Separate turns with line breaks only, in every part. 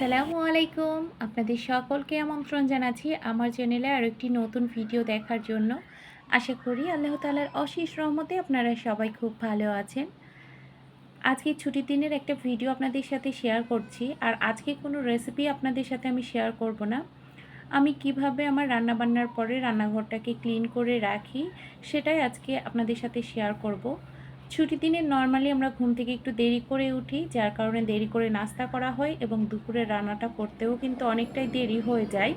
আসসালামু আলাইকুম। আপনাদের সকলকে আমন্ত্রণ জানাচ্ছি আমার চ্যানেলে আর একটি নতুন ভিডিও দেখার জন্য। আশা করি আল্লাহ তালার অশেষ রহমতে আপনারা সবাই খুব ভালো আছেন। আজকে ছুটির দিনের একটা ভিডিও আপনাদের সাথে শেয়ার করছি আর আজকে কোনো রেসিপি আপনাদের সাথে আমি শেয়ার করব না। আমি কীভাবে আমার রান্নাবান্নার পরে রান্নাঘরটাকে ক্লিন করে রাখি সেটাই আজকে আপনাদের সাথে শেয়ার করব। ছুটির দিনে নর্মালি আমরা ঘুম থেকে একটু দেরি করে উঠি, যার কারণে দেরি করে নাস্তা করা হয় এবং দুপুরে রান্নাটা করতেও কিন্তু অনেকটাই দেরি হয়ে যায়।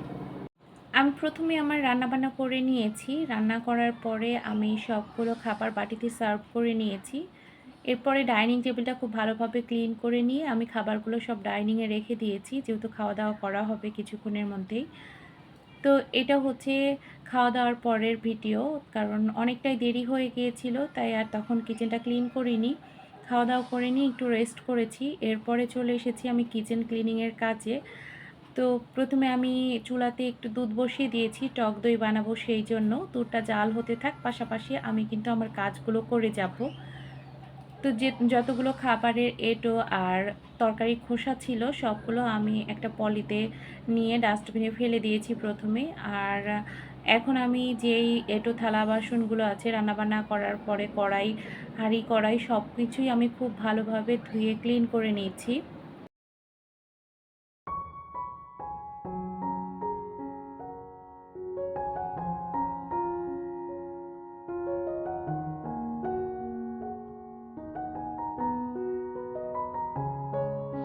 আমি প্রথমে আমার রান্নাবান্না করে নিয়েছি। রান্না করার পরে আমি সবগুলো খাবার বাটিতে সার্ভ করে নিয়েছি। এরপরে ডাইনিং টেবিলটা খুব ভালোভাবে ক্লিন করে নিয়ে আমি খাবারগুলো সব ডাইনিংয়ে রেখে দিয়েছি। যেহেতু খাওয়া দাওয়া করা হবে কিছুক্ষণের মধ্যেই। তো এটা হচ্ছে খাওয়া দাওয়ার পরের ভিডিও, কারণ অনেকটাই দেরি হয়ে গিয়েছিল, তাই আর তখন কিচেনটা ক্লিন করিনি। খাওয়া দাওয়া করে নিয়ে একটু রেস্ট করেছি, এরপরে চলে এসেছি আমি কিচেন ক্লিনিংয়ের কাজে। তো প্রথমে আমি চুলাতে একটু দুধ বসিয়ে দিয়েছি, টক দই বানাবো সেই জন্য, দুধটা জাল হতে থাক, পাশাপাশি আমি কিন্তু আমার কাজগুলো করে যাব। তো যে যতগুলো খাবারের এটো আর তরকারি খোসা ছিল, সবগুলো আমি একটা পলিতে নিয়ে ডাস্টবিনে ফেলে দিয়েছি প্রথমে। আর এখন আমি যেই এটো থালা বাসনগুলো আছে, রান্নাবান্না করার পরে কড়াই, হাঁড়ি কড়াই সব কিছুই আমি খুব ভালোভাবে ধুয়ে ক্লিন করে নিয়েছি।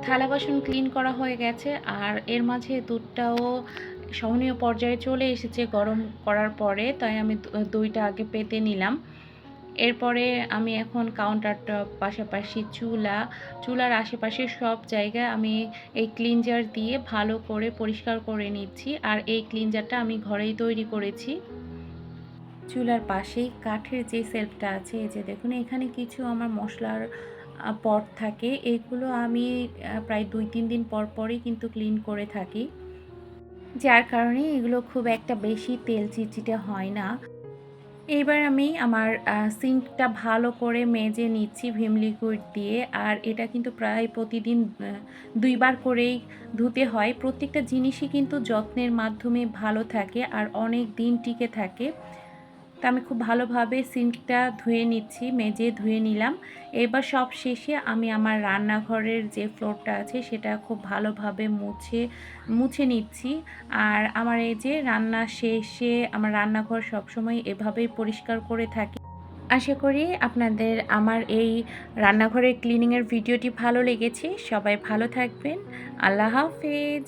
থালা বাসন ক্লিন করা হয়ে গেছে আর এর মাঝে দুধটাও সহনীয় পর্যায়ে চলে এসেছে গরম করার পরে, তাই আমি দইটা আগে পেতে নিলাম। এরপরে আমি এখন কাউন্টারটা পাশাপাশি চুলা, চুলার আশেপাশে সব জায়গায় আমি এই ক্লিনজার দিয়ে ভালো করে পরিষ্কার করে নিচ্ছি আর এই ক্লিনজারটা আমি ঘরেই তৈরি করেছি। চুলার পাশেই কাঠের যে সেলফটা আছে, এই যে দেখুন, এখানে কিছু আমার মশলার পট থাকে। এগুলো আমি প্রায় দুই তিন দিন পর পরই কিন্তু ক্লিন করে থাকি। যার কারণে এগুলো খুব একটা বেশি তেল চিটচিটে হয় না। এইবার আমি আমার সিঙ্কটা ভালো করে মেজে নিচ্ছি ভিম লিকুইড দিয়ে। আর এটা কিন্তু প্রায় প্রতিদিন দুইবার করেই ধুতে হয়। প্রত্যেকটা জিনিসই কিন্তু যত্নের মাধ্যমে ভালো থাকে আর অনেক দিন টিকে থাকে। তো আমি খুব ভালোভাবে সিঙ্কটা ধুয়ে নিচ্ছি, মেজে ধুয়ে নিলাম। এবার সব শেষে আমি আমার রান্নাঘরের যে ফ্লোরটা আছে সেটা খুব ভালোভাবে মুছে মুছে নিচ্ছি। আর আমার এই যে রান্না শেষে আমার রান্নাঘর সবসময় এভাবেই পরিষ্কার করে থাকি। আশা করি আপনাদের আমার এই রান্নাঘরের ক্লিনিংয়ের ভিডিওটি ভালো লেগেছে। সবাই ভালো থাকবেন। আল্লাহ হাফেজ।